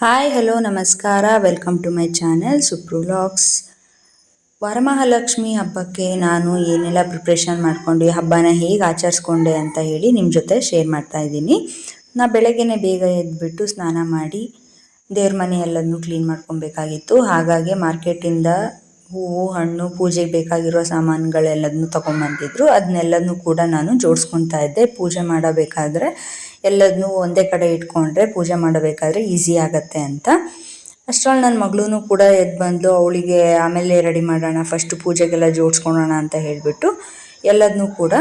Hi hello ನಮಸ್ಕಾರ. Welcome to my channel ಸುಪ್ರೂ vlogs Varamahalakshmi ಹಬ್ಬಕ್ಕೆ ನಾನು ಏನೆಲ್ಲ ಪ್ರಿಪ್ರೇಷನ್ ಮಾಡ್ಕೊಂಡು, ಹಬ್ಬನ ಹೇಗೆ ಆಚರಿಸ್ಕೊಂಡೆ ಅಂತ ಹೇಳಿ ನಿಮ್ಮ ಜೊತೆ ಶೇರ್ ಮಾಡ್ತಾ ಇದ್ದೀನಿ. ನಾ ಬೆಳಗ್ಗೆನೇ ಬೇಗ ಎದ್ದುಬಿಟ್ಟು ಸ್ನಾನ ಮಾಡಿ, ದೇವ್ರ ಮನೆ ಎಲ್ಲದನ್ನೂ ಕ್ಲೀನ್ ಮಾಡ್ಕೊಬೇಕಾಗಿತ್ತು. ಹಾಗಾಗಿ ಮಾರ್ಕೆಟಿಂದ ಹೂವು, ಹಣ್ಣು, ಪೂಜೆಗೆ ಬೇಕಾಗಿರೋ ಸಾಮಾನುಗಳೆಲ್ಲದನ್ನು ತೊಗೊಂಬಂದಿದ್ರು ಅದನ್ನೆಲ್ಲದನ್ನು ಕೂಡ ನಾನು ಜೋಡಿಸ್ಕೊತಾ ಇದ್ದೆ. ಪೂಜೆ ಮಾಡಬೇಕಾದ್ರೆ ಎಲ್ಲದನ್ನೂ ಒಂದೇ ಕಡೆ ಇಟ್ಕೊಂಡ್ರೆ ಪೂಜೆ ಮಾಡಬೇಕಾದ್ರೆ ಈಸಿ ಆಗತ್ತೆ ಅಂತ. ಅಷ್ಟರಲ್ಲಿ ನನ್ನ ಮಗಳೂ ಕೂಡ ಎದ್ದು ಬಂದು ಅವಳಿಗೆ ಆಮೇಲೆ ರೆಡಿ ಮಾಡೋಣ ಫಸ್ಟ್ ಪೂಜೆಗೆಲ್ಲ ಜೋಡಿಸ್ಕೊಳೋಣ ಅಂತ ಹೇಳಿಬಿಟ್ಟು ಎಲ್ಲದನ್ನೂ ಕೂಡ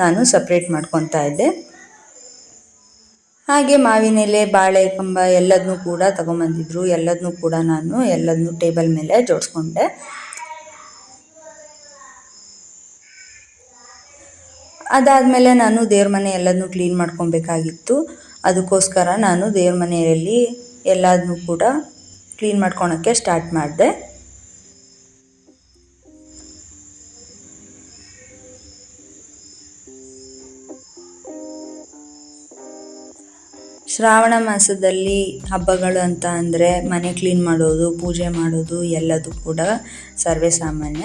ನಾನು ಸಪ್ರೇಟ್ ಮಾಡ್ಕೊತಾ ಇದ್ದೆ. ಹಾಗೆ ಮಾವಿನ ಎಲೆ ಬಾಳೆ ಕಂಬ ಎಲ್ಲದನ್ನೂ ಕೂಡ ತಗೊಂಬಂದಿದ್ರು ಎಲ್ಲದನ್ನೂ ಕೂಡ ನಾನು ಎಲ್ಲದನ್ನೂ ಟೇಬಲ್ ಮೇಲೆ ಜೋಡಿಸ್ಕೊಂಡೆ. ಅದಾದಮೇಲೆ ನಾನು ದೇವ್ರ ಮನೆ ಎಲ್ಲದನ್ನೂ ಕ್ಲೀನ್ ಮಾಡ್ಕೊಬೇಕಾಗಿತ್ತು. ಅದಕ್ಕೋಸ್ಕರ ನಾನು ದೇವ್ರ ಮನೆಯಲ್ಲಿ ಎಲ್ಲದನ್ನೂ ಕೂಡ ಕ್ಲೀನ್ ಮಾಡ್ಕೊಳಕ್ಕೆ ಸ್ಟಾರ್ಟ್ ಮಾಡಿದೆ. ಶ್ರಾವಣ ಮಾಸದಲ್ಲಿ ಹಬ್ಬಗಳು ಅಂತ ಅಂದರೆ ಮನೆ ಕ್ಲೀನ್ ಮಾಡೋದು, ಪೂಜೆ ಮಾಡೋದು ಎಲ್ಲದೂ ಕೂಡ ಸರ್ವೇ ಸಾಮಾನ್ಯ.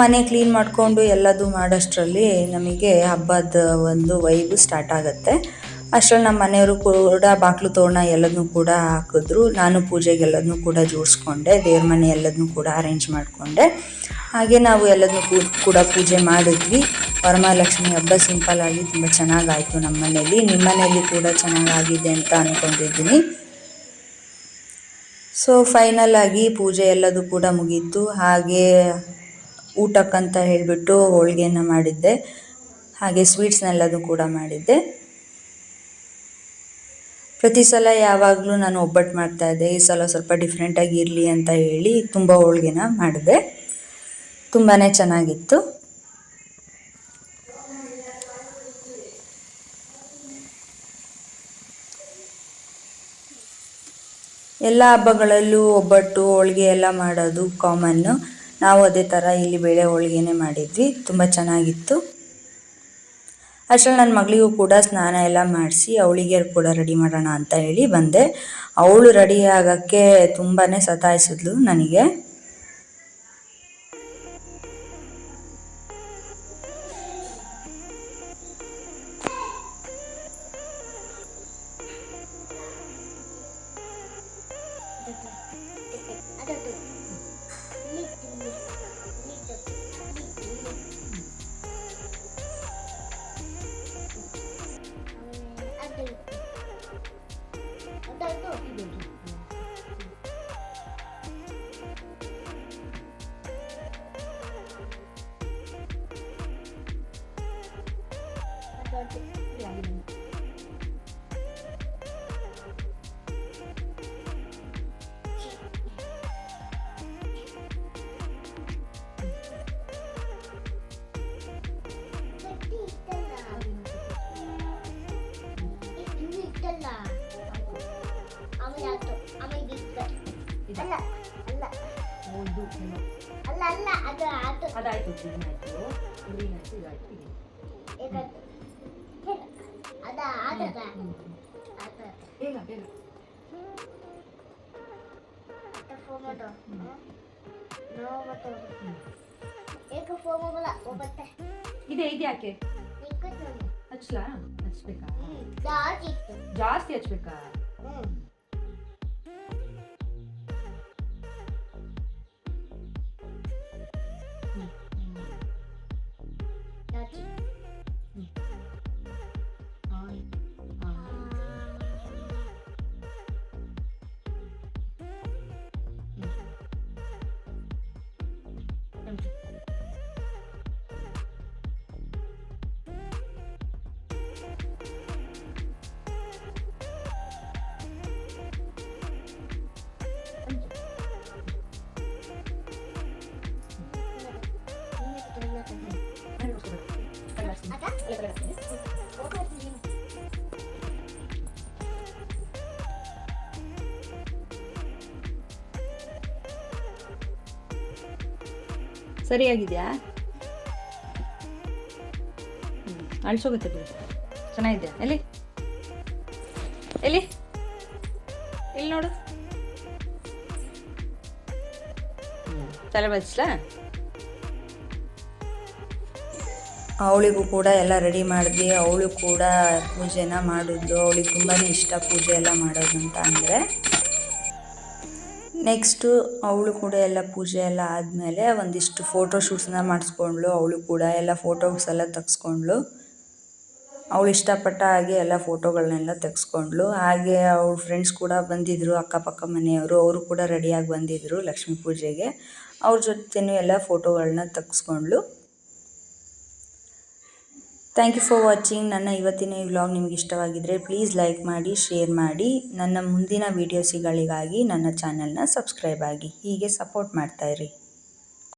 ಮನೆ ಕ್ಲೀನ್ ಮಾಡಿಕೊಂಡು ಎಲ್ಲದು ಮಾಡೋಷ್ಟರಲ್ಲಿ ನಮಗೆ ಹಬ್ಬದ ಒಂದು ವೈಬು ಸ್ಟಾರ್ಟ್ ಆಗುತ್ತೆ. ಅಷ್ಟರಲ್ಲಿ ನಮ್ಮ ಮನೆಯವರು ಕೂಡ ಬಾಗಿಲು ತೋರಣ ಎಲ್ಲದನ್ನು ಕೂಡ ಹಾಕಿದ್ರು. ನಾನು ಪೂಜೆಗೆ ಎಲ್ಲದನ್ನೂ ಕೂಡ ಜೋಡಿಸ್ಕೊಂಡೆ, ದೇವ್ರ ಮನೆ ಎಲ್ಲದನ್ನು ಕೂಡ ಅರೇಂಜ್ ಮಾಡಿಕೊಂಡೆ. ಹಾಗೆ ನಾವು ಎಲ್ಲದನ್ನೂ ಕೂಡ ಪೂಜೆ ಮಾಡಿದ್ವಿ. ವರಮಹಾಲಕ್ಷ್ಮಿ ಹಬ್ಬ ಸಿಂಪಲ್ ಆಗಿ ತುಂಬ ಚೆನ್ನಾಗಾಯಿತು ನಮ್ಮ ಮನೆಯಲ್ಲಿ ನಿಮ್ಮ ಮನೆಯಲ್ಲಿ ಕೂಡ ಚೆನ್ನಾಗಾಗಿದೆ ಅಂತ ಅಂದ್ಕೊಂಡಿದ್ದೀನಿ ಸೊ ಫೈನಲ್ ಆಗಿ ಪೂಜೆ ಎಲ್ಲದೂ ಕೂಡ ಮುಗೀತು. ಹಾಗೆ ಊಟಕ್ಕಂತ ಹೇಳಿಬಿಟ್ಟು ಹೋಳಿಗೆನ ಮಾಡಿದ್ದೆ. ಹಾಗೆ ಸ್ವೀಟ್ಸ್ನೆಲ್ಲದು ಕೂಡ ಮಾಡಿದ್ದೆ. ಪ್ರತಿ ಸಲ ಯಾವಾಗಲೂ ನಾನು ಒಬ್ಬಟ್ಟು ಮಾಡ್ತಾಯಿದ್ದೆ ಈ ಸಲ ಸ್ವಲ್ಪ ಡಿಫ್ರೆಂಟಾಗಿ ಇರಲಿ ಅಂತ ಹೇಳಿ ತುಂಬ ಹೋಳಿಗೆನ ಮಾಡಿದೆ. ತುಂಬಾ ಚೆನ್ನಾಗಿತ್ತು. ಎಲ್ಲ ಹಬ್ಬಗಳಲ್ಲೂ ಒಬ್ಬಟ್ಟು, ಹೋಳಿಗೆ ಎಲ್ಲ ಮಾಡೋದು ಕಾಮನ್ನು ನಾವು ಅದೇ ಥರ ಇಲ್ಲಿ ಬೇಳೆ ಹೋಳಿಗೆನೇ ಮಾಡಿದ್ವಿ. ತುಂಬ ಚೆನ್ನಾಗಿತ್ತು. ಅಷ್ಟರಲ್ಲಿ ನನ್ನ ಮಗಳಿಗೂ ಕೂಡ ಸ್ನಾನ ಎಲ್ಲ ಮಾಡಿಸಿ ಅವಳಿಗೆ ಕೂಡ ರೆಡಿ ಮಾಡೋಣ ಅಂತ ಹೇಳಿ ಬಂದೆ. ಅವಳು ರೆಡಿ ಆಗೋಕ್ಕೆ ತುಂಬಾ ಸತಾಯಿಸಿದ್ಲು ನನಗೆ. ಅಲ್ಲ ಅಲ್ಲ ಒಂದು ಅಲ್ಲ ಅಲ್ಲ ಅದು ಅದು ಅದಾಯ್ತು ಗ್ರೀನ್ ಆಯ್ತು ಗ್ರೀನ್ ಆಯ್ತು ಇದಾಯ್ತು ಒಬ್ಬತ್ತೆ ಇದೆ ಇದೆ ಯಾಕೆ ನಿಕ್ಕತ್ ನಾನು ಹಚ್ಲಾ ಹಚ್ಬೇಕಾ ಜಾಸ್ತಿ ಇತ್ತು ಜಾಸ್ತಿ ಹಚ್ಬೇಕಾ ಹ್ಮ್ Welcome. ಸರಿಯಾಗಿದೆಯಾ? ಅಳಿಸೋಗುತ್ತೆ ಬಿಡಿ. ಚೆನ್ನಾಗಿದೆಯಾ? ಎಲ್ಲಿ? ಎಲ್ಲಿ? ಇಲ್ಲಿ ನೋಡು. ತಲೆ ಬಚ್ಚಲ ಅವಳಿಗೂ ಕೂಡ ಎಲ್ಲ ರೆಡಿ ಮಾಡಿದ್ವಿ. ಅವಳು ಕೂಡ ಪೂಜೆನ ಮಾಡಿದ್ದು ಅವಳಿಗೆ ತುಂಬಾ ಇಷ್ಟ ಪೂಜೆ ಎಲ್ಲ ಮಾಡೋದು ಅಂತ ಅಂದರೆ. ನೆಕ್ಸ್ಟು ಅವಳು ಕೂಡ ಎಲ್ಲ ಪೂಜೆ ಎಲ್ಲ ಆದಮೇಲೆ ಒಂದಿಷ್ಟು ಫೋಟೋ ಶೂಟ್ಸ್ನ ಮಾಡಿಸ್ಕೊಂಡ್ಳು. ಅವಳು ಕೂಡ ಎಲ್ಲ ಫೋಟೋಸ್ ಎಲ್ಲ ತೆಗೆಸ್ಕೊಂಡ್ಳು. ಅವಳು ಇಷ್ಟಪಟ್ಟ ಹಾಗೆ ಎಲ್ಲ ಫೋಟೋಗಳನ್ನೆಲ್ಲ ತೆಗೆಸ್ಕೊಂಡ್ಳು. ಹಾಗೆ ಅವಳ ಫ್ರೆಂಡ್ಸ್ ಕೂಡ ಬಂದಿದ್ದರು ಅಕ್ಕಪಕ್ಕ ಮನೆಯವರು. ಅವರು ಕೂಡ ರೆಡಿಯಾಗಿ ಬಂದಿದ್ದರು ಲಕ್ಷ್ಮೀ ಪೂಜೆಗೆ. ಅವ್ರ ಜೊತೆನೂ ಎಲ್ಲ ಫೋಟೋಗಳನ್ನ ತೆಗೆಸ್ಕೊಂಡ್ಳು. ಥ್ಯಾಂಕ್ ಯು ಫಾರ್ ವಾಚಿಂಗ್ ನನ್ನ ಇವತ್ತಿನ ಈ ವ್ಲಾಗ್ ನಿಮ್ಗೆ ಇಷ್ಟವಾಗಿದ್ದರೆ ಪ್ಲೀಸ್ ಲೈಕ್ ಮಾಡಿ ಶೇರ್ ಮಾಡಿ. ನನ್ನ ಮುಂದಿನ ವೀಡಿಯೋಸ್ಗಳಿಗಾಗಿ ನನ್ನ ಚಾನೆಲ್ನ ಸಬ್ಸ್ಕ್ರೈಬ್ ಆಗಿ. ಹೀಗೆ ಸಪೋರ್ಟ್ ಮಾಡ್ತಾಯಿರಿ